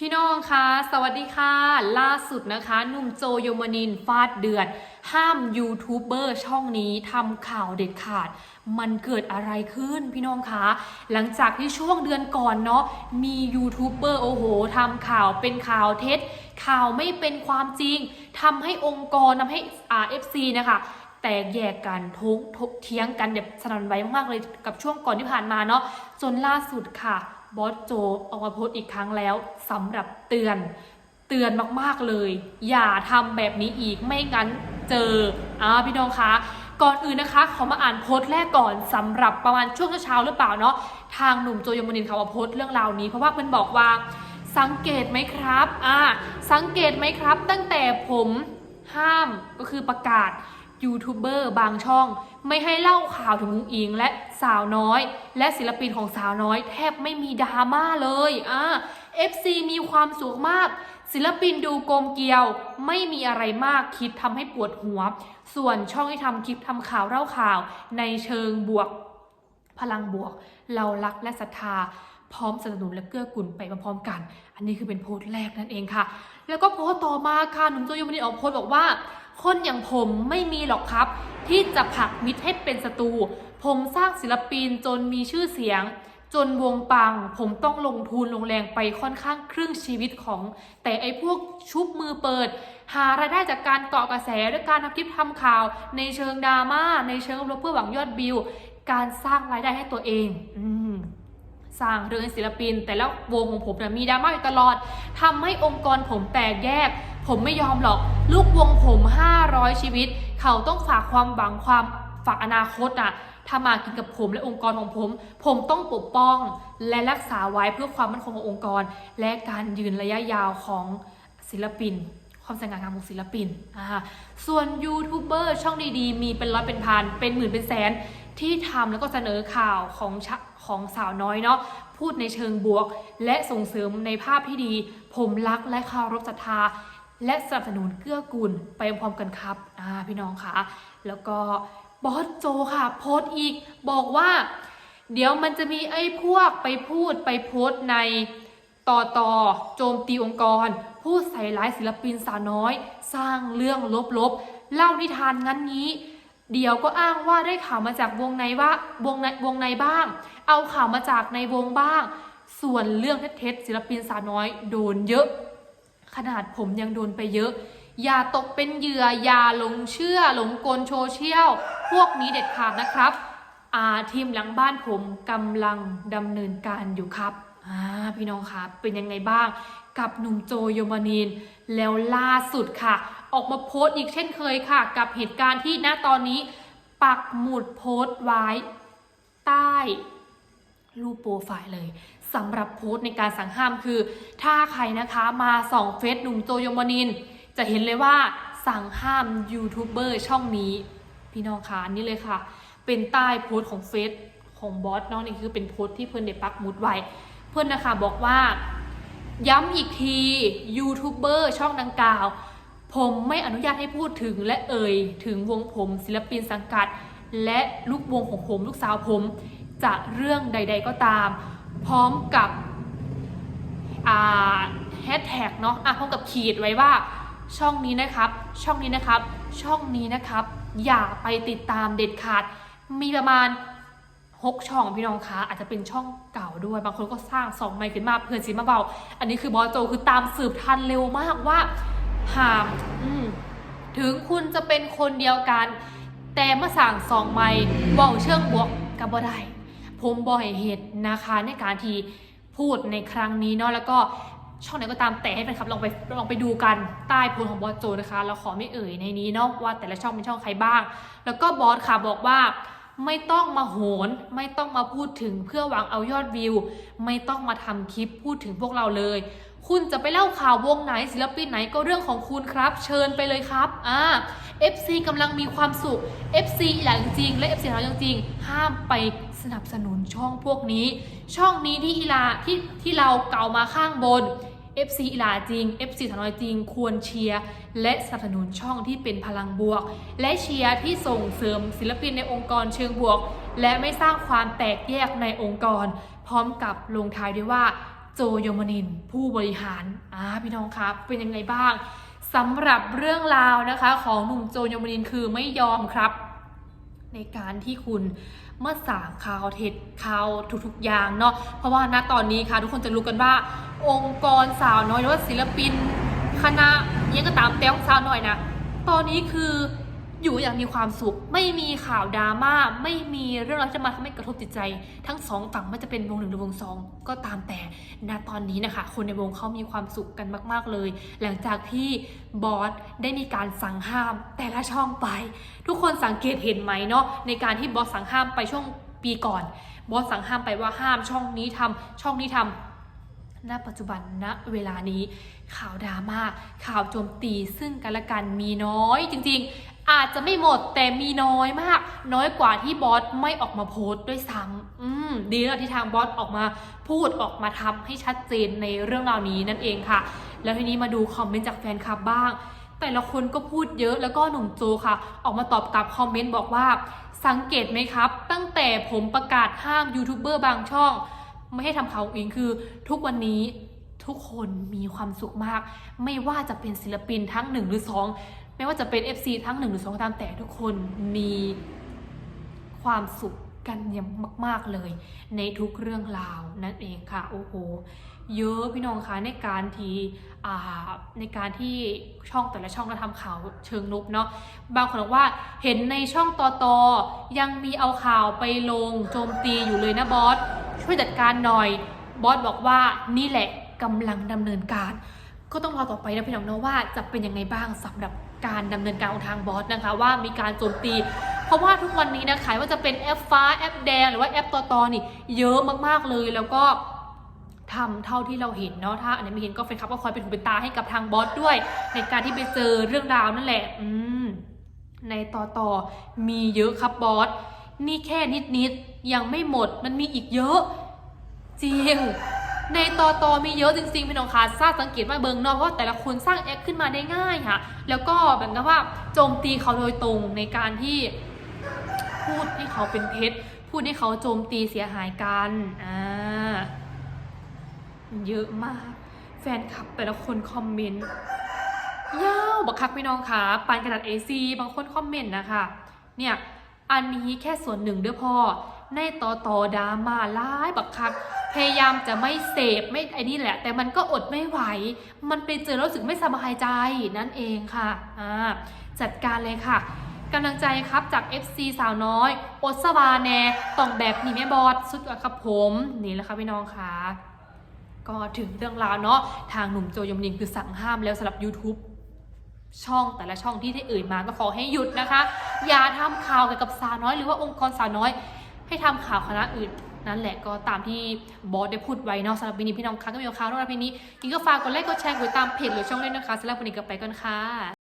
พี่น้องคะสวัสดีค่ะ ล่าสุดนะคะหนุ่มโจโยมานินฟาดเดือด ห้ามยูทูบเบอร์ช่องนี้ทำข่าวเด็ดขาด มันเกิดอะไรขึ้นพี่น้องคะหลังจากที่ช่วงเดือนก่อนเนาะมียูทูบเบอร์โอ้โหทำข่าวเป็นข่าวเท็จ ข่าวไม่เป็นความจริงทำให้องค์กรทำให้ RFC นะคะแตกแยกกันทุกทกเทียงกันแบบสนั่นไหวมากๆเลยกับช่วงก่อนที่ผ่านมาเนาะจนล่าสุดค่ะ บอสโจออกมาโพสต์อีกครั้งแล้วสำหรับเตือน เตือนมากๆเลย อย่าทำแบบนี้อีกไม่งั้นเจออ่าพี่น้องคะก่อนอื่นนะคะเขามาอ่านโพสต์แรกก่อนสำหรับประมาณช่วงเช้าๆหรือเปล่าเนาะทางหนุ่มโจยมนินเขามาโพสต์เรื่องราวนี้เพราะว่ามันบอกว่าสังเกตไหมครับอ่าสังเกตไหมครับ ตั้งแต่ผมห้ามก็คือประกาศยูทูบเบอร์บางช่อง ไม่ให้เล่าข่าวถึงมุงอิง และ สาวน้อย และศิลปินของสาวน้อย แทบไม่มีดราม่าเลยอ่า FC มีความสุขมาก ศิลปินดูกลมเกลียว ไม่มีอะไรมากคิดทำให้ปวดหัว ส่วนช่องที่ทำคลิปทำข่าวเล่าข่าว ในเชิงบวก พลังบวก เรารักและศรัทธาพร้อมสนับสนุนและเกื้อกูลไปพร้อมๆกัน อันนี้คือเป็นโพสต์แรกนั่นเองค่ะ แล้วก็โพสต์ต่อมาค่ะ หนุ่มโจยมนินออกโพสต์บอกว่า คนอย่างผมไม่มีหรอกครับ ที่จะผลักมิตรให้เป็นศัตรู ผมสร้างศิลปินจนมีชื่อเสียง จนวงปัง ผมต้องลงทุนลงแรงไปค่อนข้างครึ่งชีวิตของ แต่ไอ้พวกชุบมือเปิด หารายได้จากการเกาะกระแสด้วยการทำคลิปทำข่าว ในเชิงดราม่าในเชิงลบเพื่อหวังยอดวิว การสร้างรายได้ให้ตัวเองอสร้างเรื่องศิลปิน แต่แล้ววงของผมเนี่ยมีดราม่าอยู่ตลอดทำให้องค์กรผมแตกแยก ผมไม่ยอมหรอก ลูกวงผม 500 ชีวิต เขาต้องฝากความหวังความ ฝากอนาคตน่ะถ้ามากินกับผมและองค์กรของผม ผมต้องปกป้อง และรักษาไว้เพื่อความมั่นคงขององค์กร และการยืนระยะยาวของศิลปิน ความสง่างามของศิลปินอ่าส่วนยูทูบเบอร์ช่องดีๆ มีเป็นร้อยเป็นพันเป็นหมื่นเป็นแสนที่ทำแล้วก็เสนอข่าวของชของสาวน้อยเนาะพูดในเชิงบวก และส่งเสริมในภาพที่ดี ผมรักและเคารพศรัทธาและสนับสนุนเกื้อกูลไปพร้อมกันครับ อ่า พี่น้องคะ แล้วก็ บอสโจค่ะ โพสต์อีกบอกว่า เดี๋ยวมันจะมีไอ้พวกไปพูดไปโพสต์ในต่อต่อโจมตีองค์กร พูดใส่ร้ายศิลปินสาวน้อย สร้างเรื่องลบๆ เล่านิทานงั้นนี้ เดี๋ยวก็อ้างว่าได้ข่าวมาจากวงในว่าวงในวงในบ้าง เอาข่าวมาจากในวงบ้าง ส่วนเรื่องเท็จศิลปินสาวน้อยโดนเยอะ ขนาดผมยังโดนไปเยอะ อย่าตกเป็นเหยื่อ อย่าหลงเชื่อ หลงกลโซเชียล พวกนี้เด็ดขาดนะครับอาทีมหลังบ้านผมกำลังดำเนินการอยู่ครับอ่าพี่น้องครับเป็นยังไงบ้างกับหนุ่มโจโยมานีน แล้วล่าสุดค่ะ ออกมาโพสต์อีกเช่นเคยค่ะ กับเหตุการณ์ที่ณตอนนี้ ปักหมุดโพสต์ไว้ ใต้รูปโปรไฟล์เลยสำหรับโพสต์ในการสั่งห้ามคือ ถ้าใครนะคะมาส่องเฟซหนุ่มโจโยมานิน จะเห็นเลยว่าสั่งห้ามยูทูบเบอร์ช่องนี้ พี่น้องคะนี่เลยค่ะ เป็นใต้โพสต์ของเฟซของบอสเนาะนี่คือเป็นโพสต์ที่เพื่อนได้ปักมุดไว้ เพื่อนนะคะบอกว่าย้ำอีกทียูทูบเบอร์ช่องดังกล่าว ผมไม่อนุญาตให้พูดถึงและเอ่ย ถึงวงผม ศิลปินสังกัด และลูกวงของผม ลูกสาวผม จะเรื่องใด ๆก็ตาม พร้อมกับแฮชแท็กเนาะอะพร้อมกับขีดไว้ว่า ช่องนี้นะครับ ช่องนี้นะครับ ช่องนี้นะครับ อย่าไปติดตามเด็ดขาด มีประมาณหกช่องพี่น้องคะอาจจะเป็นช่องเก่าด้วย บางคนก็สร้างสองใหม่ขึ้นมาเพื่อซีมาเบา อันนี้คือบอสโจคือตามสืบทันเร็วมากว่าหามถึงคุณจะเป็นคนเดียวกัน แต่เมื่อสั่งสองใหม่เบาเชิงบวกกับบ่ได้ผมบอยเหตุนะคะในการที่พูดในครั้งนี้เนาะแล้วก็ ช่องไหนก็ตามแต่ให้แฟนคลับลองไปลองไปดูกันใต้โพลของบอสโจนะคะ เราขอไม่เอ่ยในนี้เนาะว่าแต่ละช่องเป็นช่องใครบ้าง แล้วก็บอสค่ะบอกว่าไม่ต้องมาโหน ไม่ต้องมาพูดถึงเพื่อหวังเอายอดวิว ไม่ต้องมาทำคลิปพูดถึงพวกเราเลย คุณจะไปเล่าข่าววงไหนศิลปินไหนก็เรื่องของคุณครับ เชิญไปเลยครับอ่า FC กำลังมีความสุข FC หลังจริง และ FC เราจริงๆห้ามไปสนับสนุนช่องพวกนี้ ช่องนี้ที่อีลาที่ที่เราเก่ามาข้างบน FC อีลาจริง FC สาวน้อยจริง ควรเชียร์และสนับสนุนช่องที่เป็นพลังบวก และเชียร์ที่ส่งเสริมศิลปินในองค์กรเชิงบวก และไม่สร้างความแตกแยกในองค์กร พร้อมกับลงท้ายด้วยว่า โจโยมนิน ผู้บริหารอ่าพี่น้องครับ เป็นยังไงบ้างสำหรับเรื่องราวนะคะ ของหนุ่มโจโยมนินคือไม่ยอมครับ ในการที่คุณเมื่อสางข่าวเท็จข่าวทุกๆอย่างเนาะเพราะว่าณตอนนี้ค่ะ ทุกคนจะรู้กันว่า องค์กรสาวน้อยหรือว่าศิลปิน คณะยังก็ตามแต้วสาวน้อยนะตอนนี้คือ อยู่อย่างมีความสุข ไม่มีข่าวดราม่า ไม่มีเรื่องอะไรที่จะมาทำให้กระทบจิตใจ ทั้งสองฝั่งไม่ว่าจะเป็นวงหนึ่งหรือวงสองก็ตามแต่ณตอนนี้นะคะ คนในวงเขามีความสุขกันมาก ๆเลย หลังจากที่บอสได้มีการสั่งห้ามแต่ละช่องไป ทุกคนสังเกตเห็นไหมเนาะในการที่บอสสั่งห้ามไปช่วงปีก่อน บอสสั่งห้ามไปว่าห้ามช่องนี้ทำช่องนี้ทำณปัจจุบันณเวลานี้ข่าวดราม่าข่าวโจมตีซึ่งกันและกันมีน้อยจริง ๆ อาจจะไม่หมดแต่มีน้อยมาก น้อยกว่าที่บอสไม่ออกมาโพสต์ด้วยซ้ำอืมดีแล้วที่ทางบอสออกมาพูดออกมาทำให้ชัดเจนในเรื่องราวนี้นั่นเองค่ะ แล้วทีนี้มาดูคอมเมนต์จากแฟนคลับบ้าง แต่ละคนก็พูดเยอะแล้วก็หนุ่มโจค่ะ ออกมาตอบกลับคอมเมนต์บอกว่า สังเกตไหมครับ ตั้งแต่ผมประกาศห้ามยูทูบเบอร์บางช่อง ไม่ให้ทำข่าวเองคือทุกวันนี้ทุกคนมีความสุขมาก ไม่ว่าจะเป็นศิลปินทั้งหนึ่งหรือสอง ไม่ว่าจะเป็น FC ทั้งหนึ่งหรือสองตามแต่ทุกคนมีความสุขกันอย่างมาก ๆเลย ในทุกเรื่องราวนั่นเองค่ะ โอ้โห เยอะพี่น้องคะในการที่าในการที่ช่องแต่ละช่องก็ทำข่าวเชิงลุกเนาะบางคนบอกว่าเห็นในช่องตอตอยังมีเอาข่าวไปลงโจมตีอยู่เลยนะบอสช่วยจัดการหน่อยบอสบอกว่านี่แหละกำลังดำเนินการ ก็ต้องรอต่อไปนะพี่น้องเนาะว่าจะเป็นยังไงบ้างสำหรับการดำเนินการของทางบอสนะคะว่ามีการโจมตี เพราะว่าทุกวันนี้นะคะว่าจะเป็นแอปฟ้าแอปแดงหรือว่าแอปตอตอนี่เยอะมากๆเลยแล้วก็ทำเท่าที่เราเห็นเนาะถ้าอันนี้ไม่เห็นก็แฟนคลับก็คอยเป็นหูเป็นตาให้กับทางบอสด้วย ในการที่ไปเจอเรื่องราวนั่นแหละ อืมในต่อต่อมีเยอะครับบอสนี่แค่นิดนิดๆยังไม่หมดมันมีอีกเยอะ จริง ในต่อตอมีเยอะจริงๆพี่น้องคะทราบสังเกตมาเบิงนาะเพราะว่าแต่ละคนสร้างแอคขึ้นมาได้ง่ายค่ะ แล้วก็แบบนั้นว่าโจมตีเขาโดยตรงในการที่พูดให้เขาเป็นเท็จพูดให้เขาโจมตีเสียหายกันอ่าเยอะมาก แฟนคลับแต่ละคนคอมเมนต์ยาวบักคักพี่น้องคะปานกระดาษ A4 บางคนคอมเมนต์นะคะเนี่ยอันนี้แค่ส่วนหนึ่งเด้อพ่อในต่อต่อดราม่าร้ายบักคัก พยายามจะไม่เสพไม่ไอ้นี่แหละ แต่มันก็อดไม่ไหว มันไปเจอแล้วรู้สึกไม่สบายใจนั่นเองค่ะอ่าจัดการเลยค่ะกำลังใจครับจาก FC สาวน้อยโอสวาแนต้องแบบนี้แม่บอสสุดยอดครับผมนี่แหละค่ะพี่น้องค่ะก็ถึงเรื่องราวเนาะทางหนุ่มโจยมนินคือสั่งห้ามแล้วสำหรับ YouTube ช่องแต่ละช่องที่ได้เอ่ยมาก็ขอให้หยุดนะคะ อย่าทำข่าวเกี่ยวกับสาวน้อย หรือว่าองค์กรสาวน้อย ให้ทำข่าวคณะอื่น นั่นแหละก็ตามที่บอสได้พูดไว้เนาะสำหรับวันนี้พี่น้องคะก็มีข่าวเรื่องราวเพลงนี้กินก็ฝากกดไลค์กดแชร์กดติดตามเพจหรือช่องเล่นนะคะสำหรับวันนี้ก็ไปก่อนค่ะ